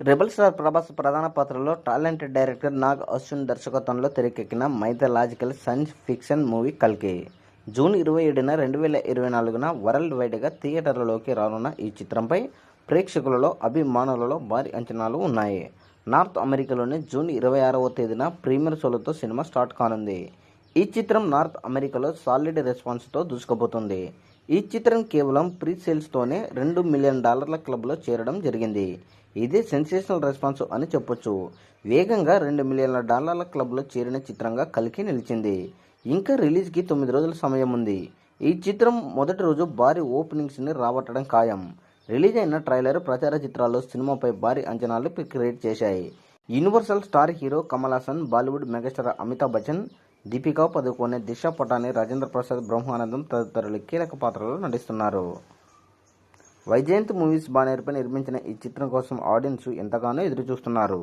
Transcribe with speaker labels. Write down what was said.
Speaker 1: Rebel star Prabhas ప్రధాన పాత్రలో talented director Nag Ashwin దర్శకత్వంలో తెరకెక్కిన మైథలాజికల్ సైన్స్ ఫిక్షన్ మూవీ కల్కి. జూన్ ఇరవై ఏడున రెండు వేల ఇరవై నాలుగున వరల్డ్ వైడ్గా థియేటర్లలోకి రానున్న ఈ చిత్రంపై ప్రేక్షకులలో అభిమానులలో భారీ అంచనాలు ఉన్నాయి. నార్త్ అమెరికాలోని జూన్ ఇరవై ఆరవ తేదీన ప్రీమియర్ షోలతో సినిమా స్టార్ట్ కానుంది. ఈ చిత్రం నార్త్ అమెరికాలో సాలిడ్ రెస్పాన్స్తో దూసుకుపోతుంది. ఈ చిత్రం కేవలం ప్రీ సేల్స్తోనే రెండు మిలియన్ డాలర్ల క్లబ్లో చేరడం జరిగింది. ఇదే సెన్సేషనల్ రెస్పాన్స్ అని చెప్పొచ్చు. వేగంగా రెండు మిలియన్ల డాలర్ల క్లబ్లో చేరిన చిత్రంగా కలికి నిలిచింది. ఇంకా రిలీజ్కి తొమ్మిది రోజుల సమయం ఉంది. ఈ చిత్రం మొదటి రోజు భారీ ఓపెనింగ్స్ని రాబట్టడం ఖాయం. రిలీజ్ అయిన ట్రైలర్ ప్రచార చిత్రాల్లో సినిమాపై భారీ అంచనాలు క్రియేట్ చేశాయి. Universal star hero Kamal Haasan Bollywood megastar Amitabh Bachchan Deepika Padukone Disha Patani Rajendra Prasad Brahmanandam తదితరులు కీలక పాత్రలో నటిస్తున్నారు. వైజయంత్ మూవీస్ బానేర్పై నిర్మించిన ఈ చిత్రం కోసం ఆడియన్స్ ఎంతగానో ఎదురు చూస్తున్నారు